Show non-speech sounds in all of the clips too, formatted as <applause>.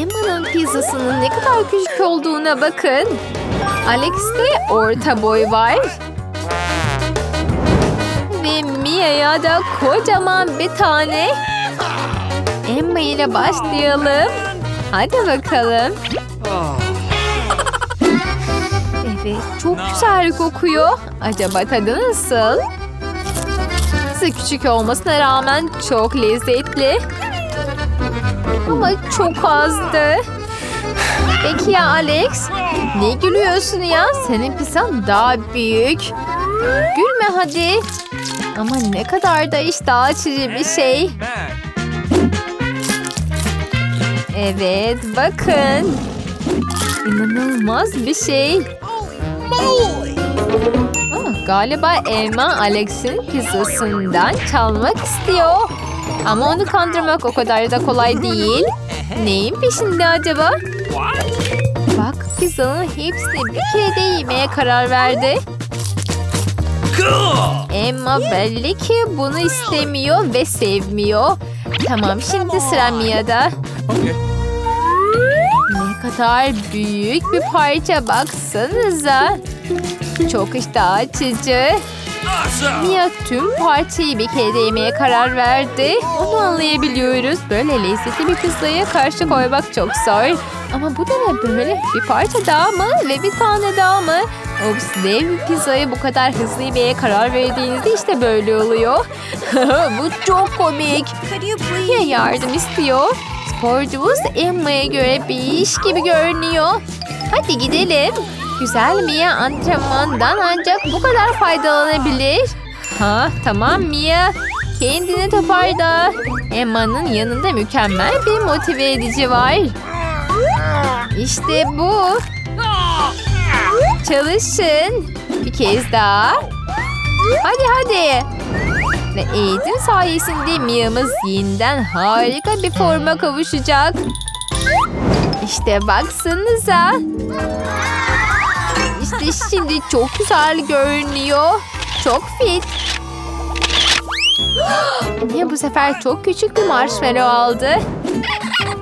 Emma'nın pizzasının ne kadar küçük olduğuna bakın. Alex'te orta boy var. Ve Mia'ya da kocaman bir tane. Emma ile başlayalım. Hadi bakalım. Evet, çok güzel kokuyor. Acaba tadı nasıl? Size küçük olmasına rağmen çok lezzetli. Ama çok azdı. Peki ya Alex? Ne gülüyorsun ya? Senin pizzan daha büyük. Gülme hadi. Ama ne kadar da iştah açıcı bir şey. Evet bakın. İnanılmaz bir şey. Ah, galiba Emma Alex'in pizzasından çalmak istiyor. Ama onu kandırmak o kadar da kolay değil. Neyin peşinde acaba? Bak pizzanın hepsini bir kere de yemeye karar verdi. Emma belli ki bunu istemiyor ve sevmiyor. Tamam şimdi sıra Mia'da. Ne kadar büyük bir parça baksanıza. Çok iştah açıcı. Mia tüm parçayı bir kere de yemeye karar verdi. Onu anlayabiliyoruz. Böyle lezzetli bir pizzaya karşı koymak çok zor. Ama bu da ne böyle? Bir parça daha mı? Ve bir tane daha mı? Ops dev bir pizzayı bu kadar hızlı yemeye karar verdiğinizde işte böyle oluyor. <laughs> bu çok komik. Mia yardım istiyor. Sporcumuz Emma'ya göre bir iş gibi görünüyor. Hadi gidelim. Güzel Mia antrenmandan ancak bu kadar faydalanabilir. Ha tamam Mia. Kendini toparla. Emma'nın yanında mükemmel bir motive edici var. İşte bu. Çalışın. Bir kez daha. Hadi hadi. Ve eğitim sayesinde Mia'mız yeniden harika bir forma kavuşacak. İşte baksanıza. İşte şimdi çok güzel görünüyor. Çok fit. <gasps> Mia bu sefer çok küçük bir marshmallow aldı.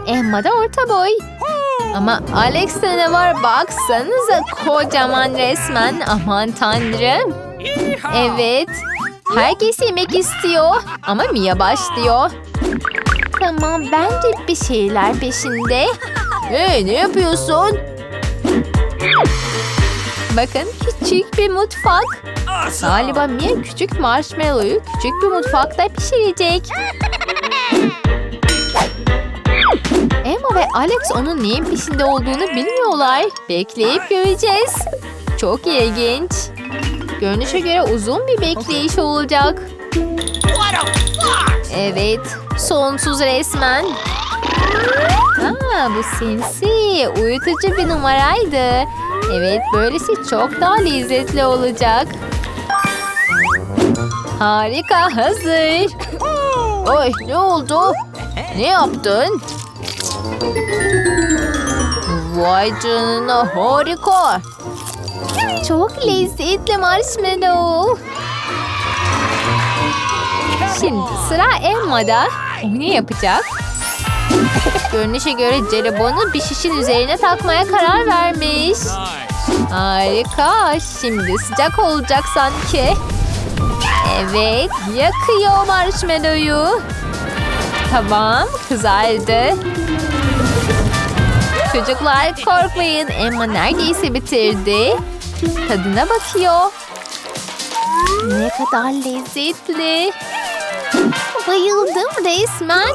Emma da orta boy. Ama Alex'te ne var baksanıza kocaman resmen. Aman tanrım. Evet. Herkes yemek istiyor. Ama Mia başlıyor. Tamam bence bir şeyler peşinde. Hey ne yapıyorsun? Bakın küçük bir mutfak. Galiba Mia küçük marshmallow'u küçük bir mutfakta pişirecek. Emma ve Alex onun neyin peşinde olduğunu bilmiyorlar. Bekleyip göreceğiz. Çok ilginç. Görünüşe göre uzun bir bekleyiş olacak. Evet, sonsuz resmen. Aa, bu sinsi, uyutucu bir numaraydı. Evet, böylesi çok daha lezzetli olacak. Harika, hazır. Oy, ne oldu? Ne yaptın? Vay canına, harika. Çok lezzetli marshmallow. Şimdi sıra Emma'da. O ne yapacak? Görünüşe göre jelibonu bir şişin üzerine takmaya karar vermiş. Harika. Şimdi sıcak olacak sanki. Evet. Yakıyor marshmallow'u. Tamam. Kızardı. Çocuklar korkmayın. Emma neredeyse bitirdi. Tadına bakıyor. Ne kadar lezzetli. Bayıldım resmen.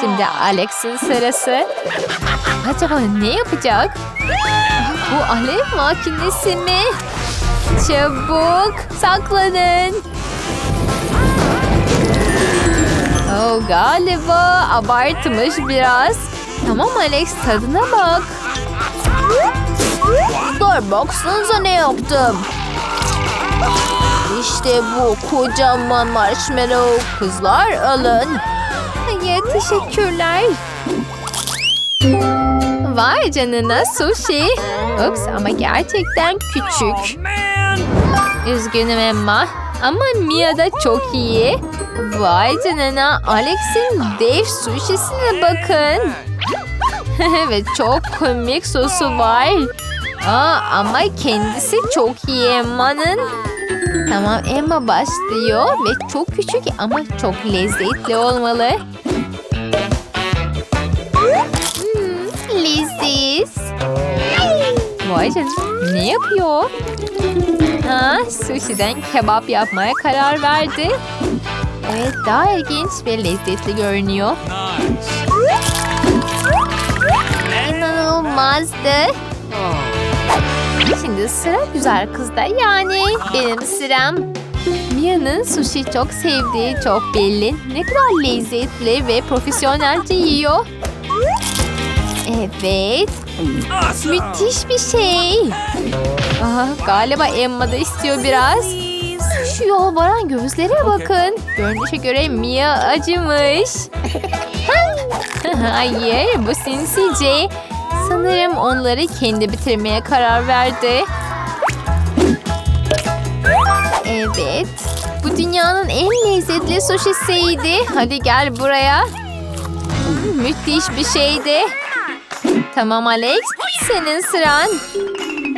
Şimdi Alex'in sırası. Acaba ne yapacak? Bu alev makinesi mi? Çabuk saklanın. Oh, galiba abartmış biraz. Tamam Alex tadına bak. Dur baksanıza ne yaptım. İşte bu kocaman marshmallow. Kızlar alın. Hayır teşekkürler. Vay canına sushi. Ups ama gerçekten küçük. Üzgünüm Emma. Ama Mia da çok iyi. Vay canına Alex'in dev sushisine bakın. <laughs> Ve çok komik sosu var. Aa, ama kendisi çok iyi Emma'nın. Tamam Emma başlıyor ve çok küçük ama çok lezzetli olmalı. Leziz. Vay canına ne yapıyor? Ha, sushi'den kebap yapmaya karar verdi. Evet daha ilginç ve lezzetli görünüyor. İnanılmazdı. Şimdi sıra güzel kızda yani benim sıram. Mia'nın sushi çok sevdiği çok belli. Ne kadar lezzetli ve profesyonelce yiyor. Evet. Müthiş bir şey. Aha, galiba Emma da istiyor biraz. Şu yalvaran gözlere bakın. Görünüşe göre Mia acımış. <laughs> Hayır bu sinsice. Sanırım onları kendi bitirmeye karar verdi. Evet. Bu dünyanın en lezzetli suşisiydi. Hadi gel buraya. Müthiş bir şeydi. Tamam Alex, senin sıran.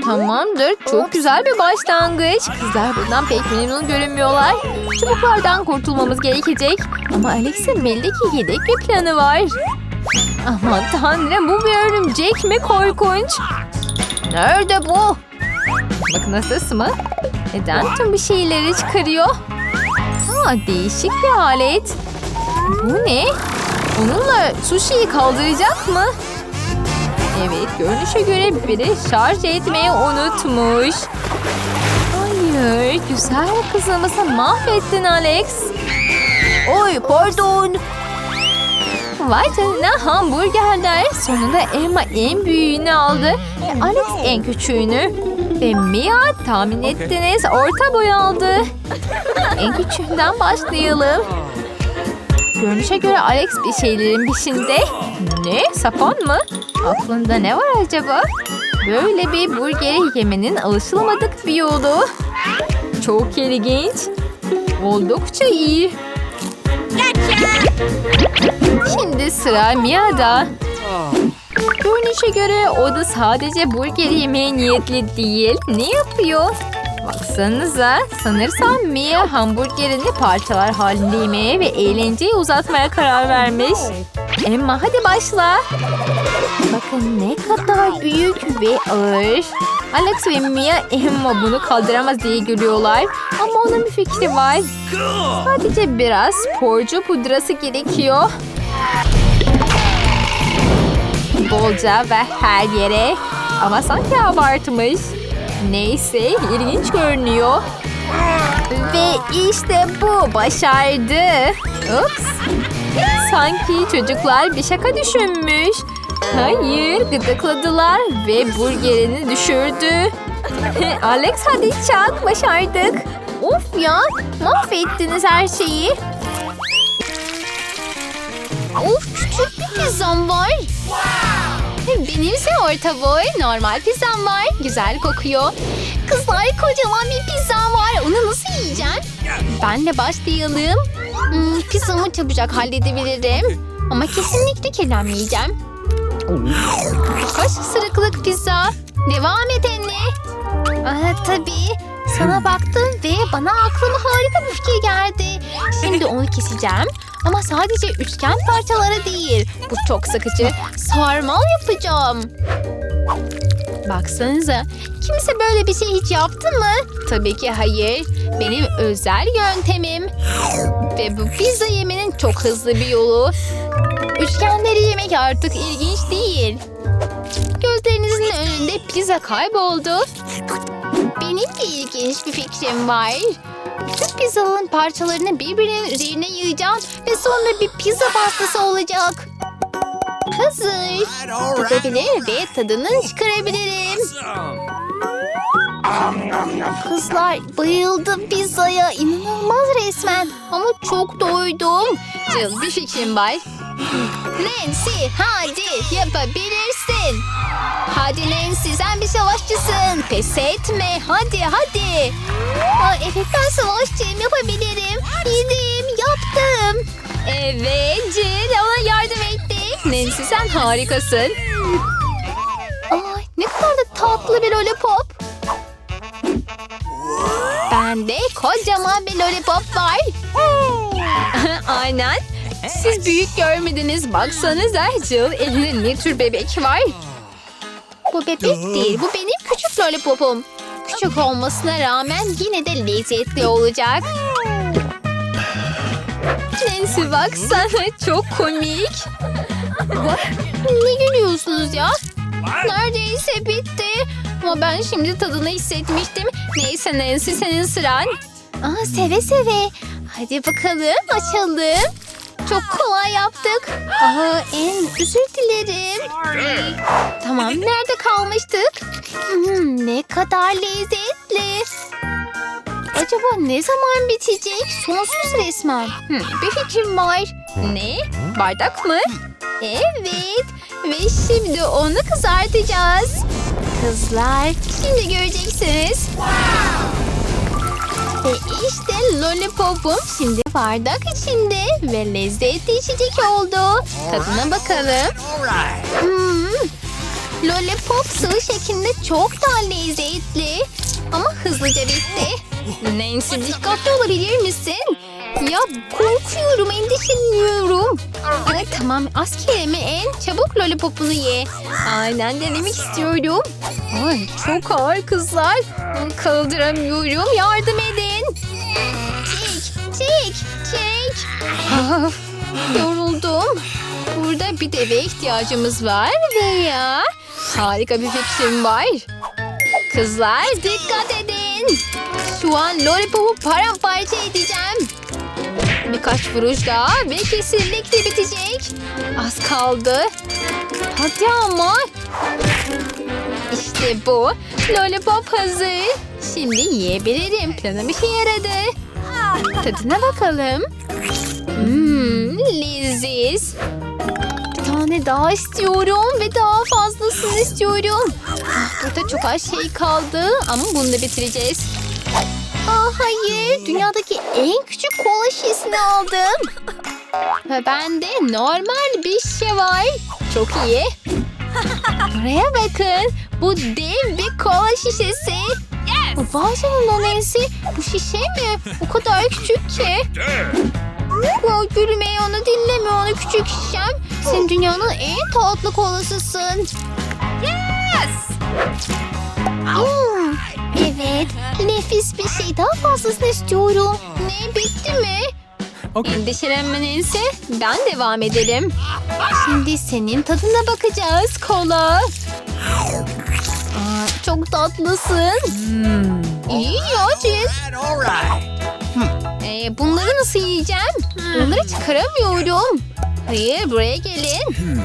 Tamamdır, çok güzel bir başlangıç. Kızlar bundan pek memnun görünmüyorlar. Çubuklardan kurtulmamız gerekecek. Ama Alex'in belli ki yedek bir planı var. Aman tanrım bu bir örümcek mi korkunç? Nerede bu? Bakın mı? Neden tüm bir şeyleri çıkarıyor? Ha, değişik bir alet. Bu ne? Onunla sushi'yi kaldıracak mı? Evet, görünüşe göre biri şarj etmeyi unutmuş. Hayır, güzel kızımızı mahvettin Alex. Oy, pardon. Vay canına hamburgerler. Sonunda Emma en büyüğünü aldı. Ve Alex en küçüğünü. Ve Mia tahmin ettiniz orta boy aldı. En küçüğünden başlayalım. Görünüşe göre Alex bir şeylerin peşinde. Ne? Sapan mı? Aklında ne var acaba? Böyle bir burgeri yemenin alışılmadık bir yolu. Çok ilginç. Oldukça iyi. Şimdi sıra Mia'da. Görünüşe göre o da sadece burger yemeye niyetli değil. Ne yapıyor? Baksanıza sanırsam Mia hamburgerini parçalar halinde yemeye ve eğlenceyi uzatmaya karar vermiş. Emma hadi başla. Bakın ne kadar büyük ve ağır. Alex ve Mia Emma bunu kaldıramaz diye gülüyorlar. Ama onun bir fikri var. Sadece biraz sporcu pudrası gerekiyor. Bolca ve her yere. Ama sanki abartmış. Neyse ilginç görünüyor. Ve işte bu başardı. Ups. Sanki çocuklar bir şaka düşünmüş. Hayır gıdıkladılar ve burgerini düşürdü. <laughs> Alex hadi çak başardık. Of ya mahvettiniz her şeyi. Of küçük bir pizzam var. Benimse orta boy normal pizzam var. Güzel kokuyor. Kızlar kocaman bir pizzam var. Onu nasıl yiyeceğim? Benle başlayalım. Hmm, pizzamı çabucak halledebilirim. Ama kesinlikle kirlenmeyeceğim. Hoş sırıklık pizza. Devam et anne. Aa, tabii. Sana baktım ve bana aklıma harika bir fikir geldi. Şimdi onu keseceğim. Ama sadece üçgen parçalara değil. Bu çok sıkıcı. Sarmal yapacağım. Baksanıza. Kimse böyle bir şey hiç yaptı mı? Tabii ki hayır. Benim özel yöntemim. Ve bu pizza yemenin çok hızlı bir yolu. Üçgenleri yemek artık ilginç değil. Gözlerinizin önünde pizza kayboldu. Benim de ilginç bir fikrim var. Bütün pizzaların parçalarını birbirinin üzerine yığacağım ve sonra bir pizza pastası olacak. Hazır. Tutabilir ve tadını çıkarabilirim. Kızlar bayıldım pizzaya. İnanılmaz resmen. Ama çok doydum. Bir fikrim var. Nancy hadi yapabilirsin. Hadi Nancy sen bir savaşçısın. Pes etme hadi hadi. Aa, evet ben savaşçıyım yapabilirim. Yedim yaptım. Evet Jill ona yardım etti. Nancy sen harikasın. Ay ne kadar da tatlı bir lollipop. Bende kocaman bir lollipop var. <laughs> Aynen. Siz büyük görmediniz. Baksanıza Jill elinde ne tür bebek var. Bu bebek değil. Bu benim küçük lollipopum. Küçük olmasına rağmen yine de lezzetli olacak. Nancy baksana çok komik. Ne gülüyorsunuz ya? Neredeyse bitti. Ama ben şimdi tadını hissetmiştim. Neyse Nancy senin sıran. Aa, seve seve. Hadi bakalım açalım. Çok kolay yaptık. Aa, en özür dilerim. Tamam nerede kalmıştık? Hmm, ne kadar lezzetli. Acaba ne zaman bitecek? Sonsuz resmen. Hmm, bir fikrim var. Ne? Bardak mı? Evet. Ve şimdi onu kızartacağız. Kızlar şimdi göreceksiniz. Ve işte lollipopum şimdi bardak içinde ve lezzetli içecek oldu. Tadına bakalım. Hmm. Lollipop sıvı şeklinde çok daha lezzetli. Ama hızlıca bitti. Nancy dikkatli olabilir misin? Ya korkuyorum, endişeleniyorum. Ay, tamam az kelime en çabuk lollipopunu ye. Aynen denemek istiyorum. Ay çok ağır kızlar. Kaldıramıyorum yardım edin. Çek, çek, çek. <laughs> Yoruldum. Burada bir deve ihtiyacımız var veya harika bir fikrim var. Kızlar dikkat. Şu an lollipopu paramparça edeceğim. Birkaç vuruş daha ve kesinlikle bitecek. Az kaldı. Hadi ama. İşte bu. Lollipop hazır. Şimdi yiyebilirim. Planım işe yaradı. Tadına bakalım. Hmm, leziz. Bir tane daha istiyorum ve daha fazlasını istiyorum. Burada çok az şey kaldı ama bunu da bitireceğiz. Aa, hayır, dünyadaki en küçük kola şişesini aldım. Ve bende normal bir şişe var. Çok iyi. Buraya bakın. Bu dev bir kola şişesi. Yes. Vay canına Nancy. Bu şişe mi? O kadar küçük ki. Ya gülmeyi onu dinleme onu küçük şişem. Sen dünyanın en tatlı kolasısın. Yes. Hmm, evet. Nefis bir şey. Daha fazlasını istiyorum. Ne bitti mi? Okay. Endişelenme Nancy. Ben devam edelim. Şimdi senin tadına bakacağız kola. Aa, çok tatlısın. İyi ya. Ee, bunları nasıl yiyeceğim? Bunları çıkaramıyorum. Hayır buraya gelin.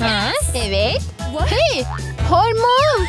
Ha, evet. Hey parmağım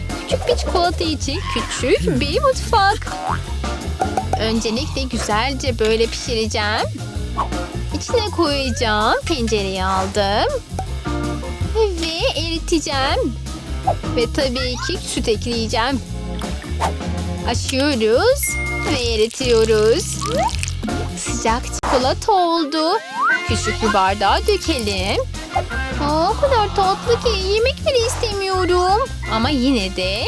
Küçük bir çikolata için küçük bir mutfak. Öncelikle güzelce böyle pişireceğim. İçine koyacağım. Tencereyi aldım. Ve eriteceğim. Ve tabii ki süt ekleyeceğim. Açıyoruz ve eritiyoruz. Sıcak çikolata oldu. Küçük bir bardağa dökelim. Aa, o kadar tatlı ki yemek bile istemiyorum. Ama yine de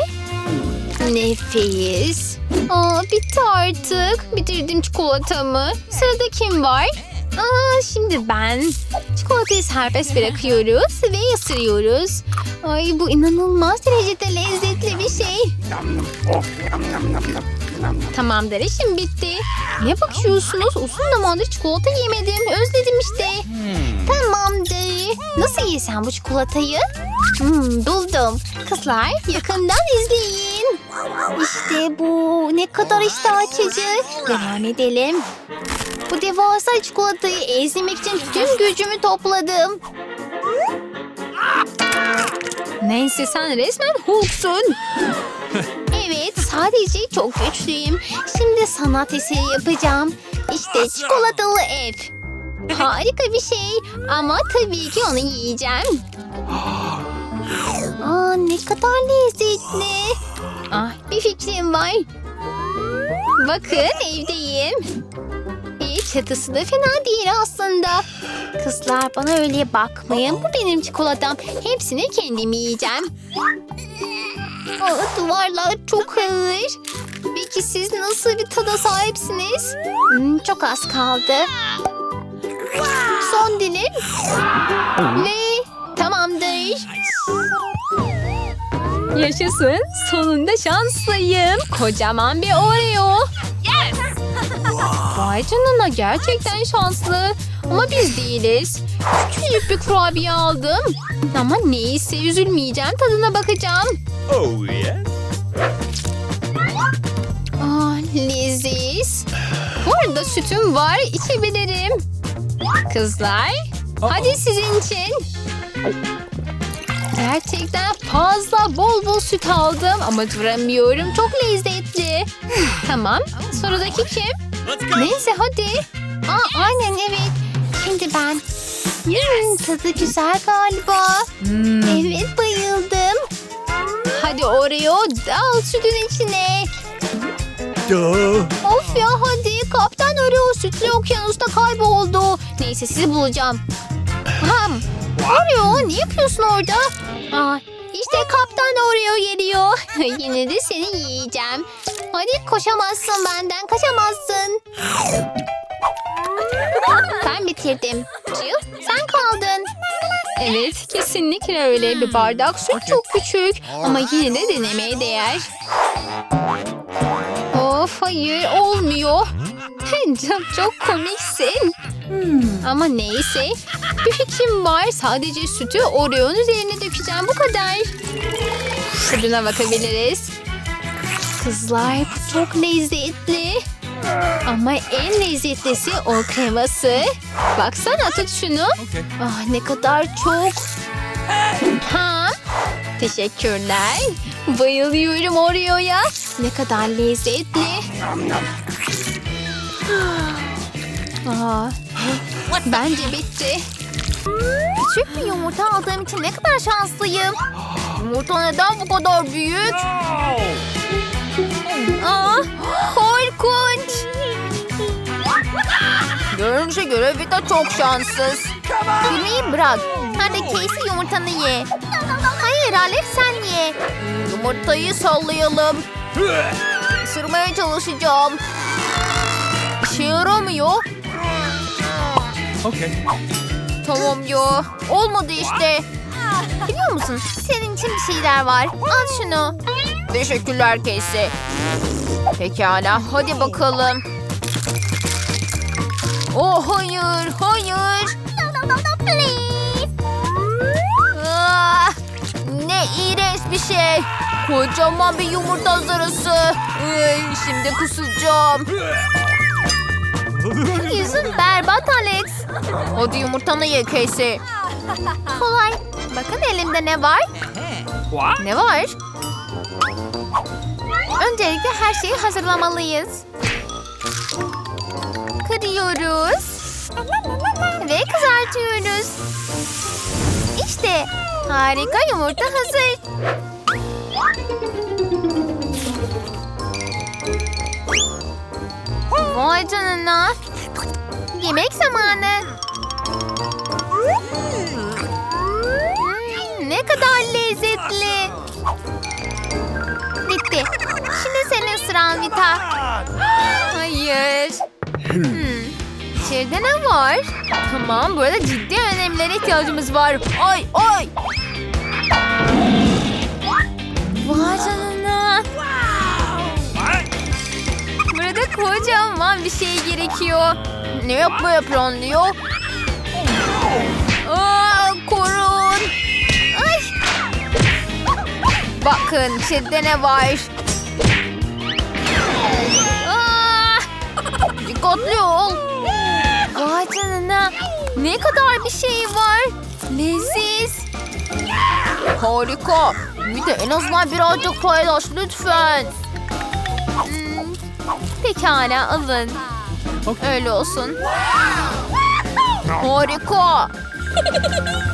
nefis. Aa, bitti artık. Bitirdim çikolatamı. Sırada kim var? Aa, şimdi ben. Çikolatayı serbest bırakıyoruz ve ısırıyoruz. Ay bu inanılmaz derecede lezzetli bir şey. Tamamdır işim bitti. Ne bakıyorsunuz? Uzun zamandır çikolata yemedim. Özledim işte. Tamamdır. Nasıl yesem bu çikolatayı? Hmm, buldum. Kızlar yakından izleyin. İşte bu. Ne kadar iştah açıcı. Devam edelim. Bu devasa çikolatayı ezmek için tüm gücümü topladım. Neyse sen resmen Hulk'sun. Evet, sadece çok güçlüyüm. Şimdi sanat eseri yapacağım. İşte çikolatalı ev. Harika bir şey ama tabii ki onu yiyeceğim. Aa, ne kadar lezzetli. Ah, bir fikrim var. Bakın evdeyim. İyi çatısı da fena değil aslında. Kızlar bana öyle bakmayın. Bu benim çikolatam. Hepsini kendim yiyeceğim. Aa, duvarlar çok ağır. Peki siz nasıl bir tada sahipsiniz? Hmm, çok az kaldı. Son dilim. Ve Yaşasın. Sonunda şanslıyım. Kocaman bir Oreo. <laughs> Vay canına gerçekten şanslı. Ama biz değiliz. Küçücük bir kurabiye aldım. Ama neyse üzülmeyeceğim tadına bakacağım. Oh, yes. Ah leziz. Bu arada sütüm var içebilirim. Kızlar hadi sizin için. Gerçekten fazla bol bol süt aldım ama duramıyorum. Çok lezzetli. Tamam sıradaki kim? Neyse hadi. Aa, aynen evet. Şimdi ben. Hmm, tadı güzel galiba. Evet bayıldım. Hadi Oreo Al sütün içine. Of ya hadi kaptan Oreo sütlü okyanusta kayboldu. Neyse sizi bulacağım. Ham. Oreo ne yapıyorsun orada? Aa, işte kaptan Oreo geliyor. <laughs> Yine de seni yiyeceğim. Hadi koşamazsın benden kaçamazsın. Ben bitirdim. Jill sen kaldın. Evet kesinlikle öyle bir bardak süt çok küçük ama yine de denemeye değer. Of hayır olmuyor. Çok, çok komiksin. Ama neyse bir fikrim var sadece sütü Oreo'nun üzerine dökeceğim bu kadar. Tadına bakabiliriz. Kızlar bu çok lezzetli. Ama en lezzetlisi o kreması. Baksana tut şunu. Okay. Ah ne kadar çok. Ha? Teşekkürler. Bayılıyorum Oreo'ya. Ne kadar lezzetli. Aa, bence bitti. Küçük bir yumurta aldığım için ne kadar şanslıyım. Yumurta neden bu kadar büyük? Aa, korkunç. Görünüşe göre Vita çok şanssız. Gülmeyi bırak. Hadi Casey yumurtanı ye. Hayır Alex sen ye. Yumurtayı sallayalım. Isırmaya çalışacağım. İşe yaramıyor. Okay. Tamam ya. Olmadı işte. Biliyor musun? Senin için bir şeyler var. Al şunu. Teşekkürler Casey. Pekala hadi bakalım. Oh hayır hayır. Ah, ne iğrenç bir şey. Kocaman bir yumurta zarısı. Ay, şimdi kusacağım. Yüzün berbat Alex. Hadi yumurtanı ye Casey. Kolay. Bakın elimde ne var? Ne var? Öncelikle her şeyi hazırlamalıyız. Kırıyoruz. Ve kızartıyoruz. İşte harika yumurta hazır. Vay canına. Yemek zamanı. lezzetli. Bitti. Şimdi senin sıran Vita. Hayır. Hmm. İçeride ne var? Tamam burada ciddi önemlere ihtiyacımız var. Ay ay. Vay canına. Kocaman bir şey gerekiyor. Ne yapmaya planlıyor? Aa, korun. Ay. Bakın içeride ne var? Dikkatli ol. Vay canına. Ne kadar bir şey var. Leziz. Harika. Bir de en azından birazcık paylaş lütfen. Pekala alın. Öyle olsun. Harika. <laughs>